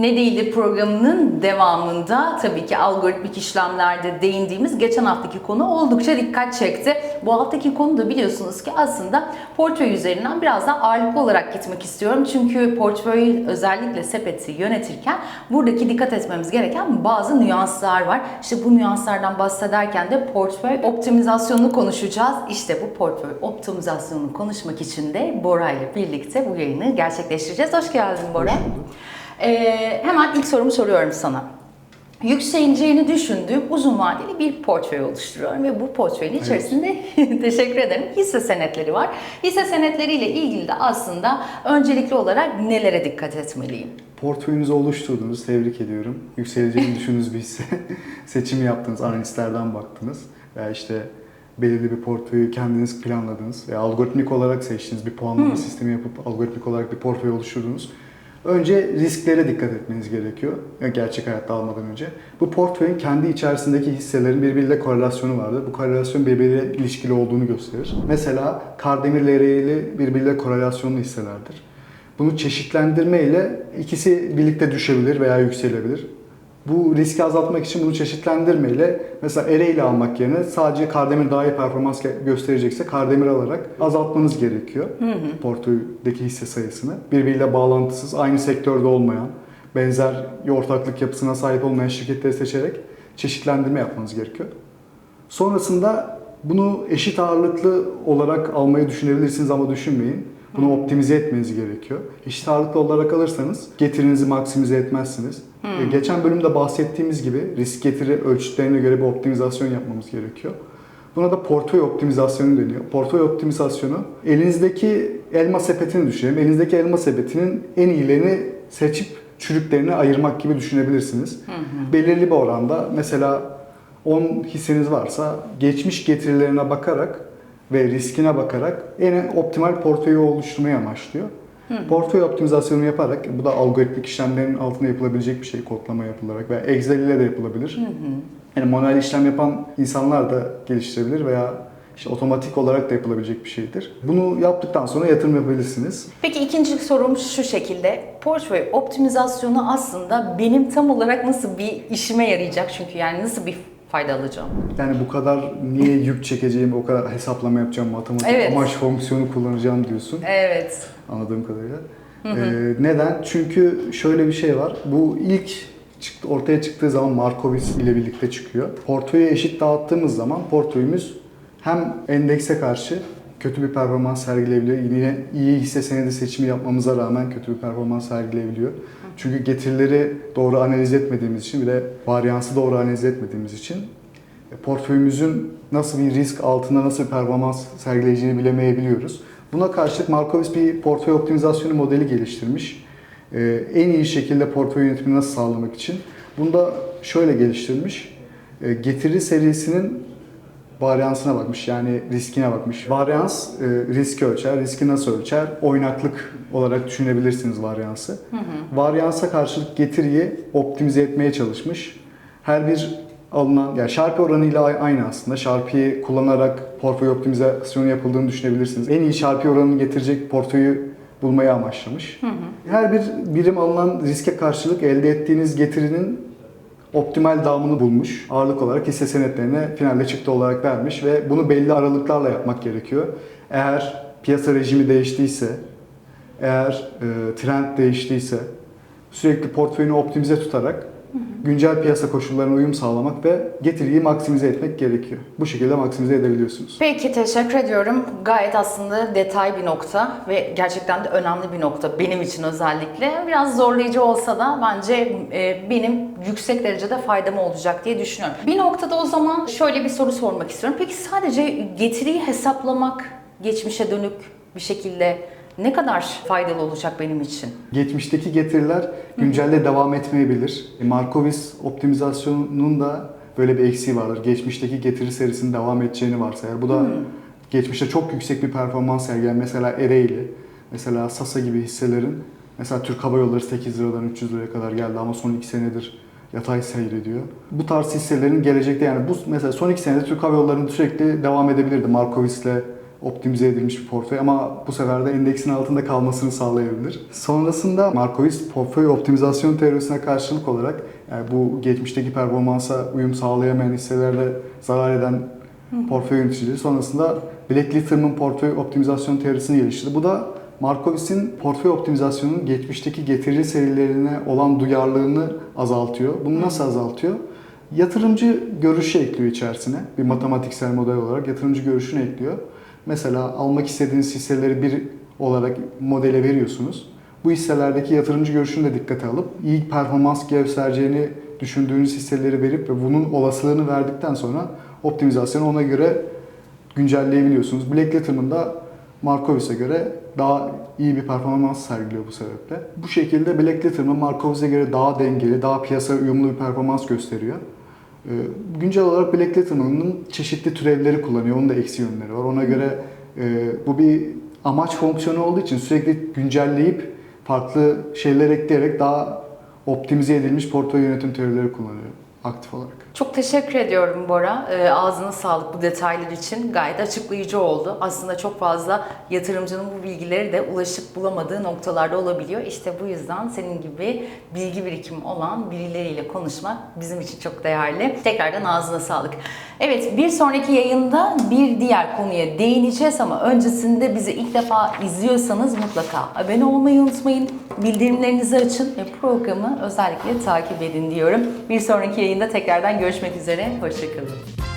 Ne değildir programının devamında tabii ki algoritmik işlemlerde değindiğimiz geçen haftaki konu oldukça dikkat çekti. Bu haftaki konu da biliyorsunuz ki aslında portföy üzerinden biraz daha ağırlıklı olarak gitmek istiyorum. Çünkü portföy özellikle sepeti yönetirken buradaki dikkat etmemiz gereken bazı nüanslar var. İşte bu nüanslardan bahsederken de portföy optimizasyonunu konuşacağız. İşte bu portföy optimizasyonunu konuşmak için de Bora ile birlikte bu yayını gerçekleştireceğiz. Hoş geldin Bora. Ee, hemen ilk sorumu soruyorum sana. Yükseleceğini düşündüğüm uzun vadeli bir portföy oluşturuyorum ve bu portföyün içerisinde teşekkür ederim hisse senetleri var. Hisse senetleriyle ilgili de aslında öncelikli olarak nelere dikkat etmeliyim? Portföyünüzü oluşturdunuz, tebrik ediyorum. Yükseleceğini düşündüğünüz bir hisse seçimi yaptınız, analistlerden baktınız. Veya işte belirli bir portföyü kendiniz planladınız veya algoritmik olarak seçtiniz, bir puanlama sistemi yapıp algoritmik olarak bir portföy oluşturdunuz. Önce risklere dikkat etmeniz gerekiyor. Gerçek hayatta almadan önce. Bu portföyün kendi içerisindeki hisselerin birbiriyle korelasyonu vardır. Bu korelasyon birbiriyle ilişkili olduğunu gösterir. Mesela Kardemir LR'li birbiriyle korelasyonlu hisselerdir. Bunu çeşitlendirme ile ikisi birlikte düşebilir veya yükselebilir. Bu riski azaltmak için bunu çeşitlendirme ile mesela Ereğli almak yerine sadece Kardemir daha iyi performans gösterecekse Kardemir alarak azaltmanız gerekiyor portföydeki hisse sayısını. Birbiriyle bağlantısız, aynı sektörde olmayan, benzer ortaklık yapısına sahip olmayan şirketleri seçerek çeşitlendirme yapmanız gerekiyor. Sonrasında bunu eşit ağırlıklı olarak almayı düşünebilirsiniz ama düşünmeyin. Bunu optimize etmeniz gerekiyor. Ağırlıklı olarak alırsanız getirinizi maksimize etmezsiniz. E, Geçen bölümde bahsettiğimiz gibi risk getiri ölçütlerine göre bir optimizasyon yapmamız gerekiyor. Buna da portföy optimizasyonu deniyor. Portföy optimizasyonu elinizdeki elma sepetini düşünelim. Elinizdeki elma sepetinin en iyilerini seçip çürüklerini ayırmak gibi düşünebilirsiniz. Belirli bir oranda mesela 10 hisseniz varsa geçmiş getirilerine bakarak ve riskine bakarak en optimal portföyü oluşturmayı amaçlıyor. Portföy optimizasyonu yaparak, bu da algoritmik işlemlerin altında yapılabilecek bir şey, kodlama yapılarak veya Excel ile de yapılabilir. Yani manuel işlem yapan insanlar da geliştirebilir veya işte otomatik olarak da yapılabilecek bir şeydir. Bunu yaptıktan sonra yatırım yapabilirsiniz. Peki ikinci sorum şu şekilde. Portföy optimizasyonu aslında benim tam olarak nasıl bir işime yarayacak? Çünkü yani nasıl bir fayda alacağım? Yani bu kadar niye yük çekeceğim, o kadar hesaplama yapacağım, matematik Evet. amaç fonksiyonu kullanacağım diyorsun. Evet. anladığım kadarıyla. Ee, neden? Çünkü şöyle bir şey var. Bu ilk çıktı, ortaya çıktığı zaman Markowitz ile birlikte çıkıyor. Portföyü eşit dağıttığımız zaman portföyümüz hem endekse karşı kötü bir performans sergileyebiliyor. Yine iyi hisse senedi seçimi yapmamıza rağmen kötü bir performans sergileyebiliyor. Çünkü getirileri doğru analiz etmediğimiz için bir de varyansı doğru analiz etmediğimiz için e, portföyümüzün nasıl bir risk altında nasıl bir performans sergileyeceğini bilemeyebiliyoruz. Buna karşılık Markowitz bir portföy optimizasyonu modeli geliştirmiş. Ee, en iyi şekilde portföy yönetimini nasıl sağlamak için. Bunu da şöyle geliştirmiş. Ee, getiri serisinin varyansına bakmış yani riskine bakmış. Varyans e, riski ölçer, riski nasıl ölçer? Oynaklık olarak düşünebilirsiniz varyansı. Varyansa karşılık getiriyi optimize etmeye çalışmış. Her bir alınan, yani Sharpie oranıyla aynı aslında. Sharpie'yi kullanarak portföy optimizasyonu yapıldığını düşünebilirsiniz. En iyi Sharpie oranını getirecek portföyü bulmayı amaçlamış. Her bir birim alınan riske karşılık elde ettiğiniz getirinin optimal dağımını bulmuş. Ağırlık olarak hisse senetlerine finalde çıktı olarak vermiş ve bunu belli aralıklarla yapmak gerekiyor. Eğer piyasa rejimi değiştiyse, eğer e, trend değiştiyse sürekli portföyünü optimize tutarak güncel piyasa koşullarına uyum sağlamak ve getiriyi maksimize etmek gerekiyor. Bu şekilde maksimize edebiliyorsunuz. Peki teşekkür ediyorum. Gayet aslında detay bir nokta ve gerçekten de önemli bir nokta benim için özellikle. Biraz zorlayıcı olsa da bence e, benim yüksek derecede faydam olacak diye düşünüyorum. Bir noktada o zaman şöyle bir soru sormak istiyorum. Peki sadece getiriyi hesaplamak geçmişe dönük bir şekilde ne kadar faydalı olacak benim için? Geçmişteki getiriler güncelde devam etmeyebilir. E, Markowitz optimizasyonunun da böyle bir eksiği vardır. Geçmişteki getiri serisinin devam edeceğini varsayar. Bu da geçmişte çok yüksek bir performans sergileyen mesela Ereğli, mesela Sasa gibi hisselerin mesela Türk Hava Yolları 8 liradan 300 liraya kadar geldi ama son 2 senedir yatay seyrediyor. Bu tarz hisselerin gelecekte yani bu mesela son 2 senede Türk Hava Yolları'nın sürekli devam edebilirdi Markowitz'le optimize edilmiş bir portföy ama bu sefer de endeksin altında kalmasını sağlayabilir. Sonrasında Markowitz portföy optimizasyon teorisine karşılık olarak yani bu geçmişteki performansa uyum sağlayamayan hisselerde zarar eden portföy yöneticileri sonrasında Black Litterman portföy optimizasyon teorisini geliştirdi. Bu da Markowitz'in portföy optimizasyonunun geçmişteki getiri serilerine olan duyarlılığını azaltıyor. Bunu nasıl azaltıyor? Yatırımcı görüşü ekliyor içerisine. Bir matematiksel model olarak yatırımcı görüşünü ekliyor. Mesela almak istediğiniz hisseleri bir olarak modele veriyorsunuz. Bu hisselerdeki yatırımcı görüşünü de dikkate alıp iyi performans göstereceğini düşündüğünüz hisseleri verip ve bunun olasılığını verdikten sonra optimizasyonu ona göre güncelleyebiliyorsunuz. Black Letterman da Markowitz'e göre daha iyi bir performans sergiliyor bu sebeple. Bu şekilde Black Letterman Markowitz'e göre daha dengeli, daha piyasa uyumlu bir performans gösteriyor. Ee, Güncel olarak Black Letterman'ın çeşitli türevleri kullanıyor. Onun da eksi yönleri var. Ona göre e, bu bir amaç fonksiyonu olduğu için sürekli güncelleyip farklı şeyler ekleyerek daha optimize edilmiş portföy yönetim teorileri kullanıyor aktif olarak. Çok teşekkür ediyorum Bora. Ee, ağzına sağlık bu detaylar için. Gayet açıklayıcı oldu. Aslında çok fazla yatırımcının bu bilgileri de ulaşıp bulamadığı noktalarda olabiliyor. İşte bu yüzden senin gibi bilgi birikimi olan birileriyle konuşmak bizim için çok değerli. Tekrardan ağzına sağlık. Evet bir sonraki yayında bir diğer konuya değineceğiz ama öncesinde bizi ilk defa izliyorsanız mutlaka abone olmayı unutmayın. Bildirimlerinizi açın ve programı özellikle takip edin diyorum. Bir sonraki yayında tekrardan görüşmek üzere. Hoşçakalın.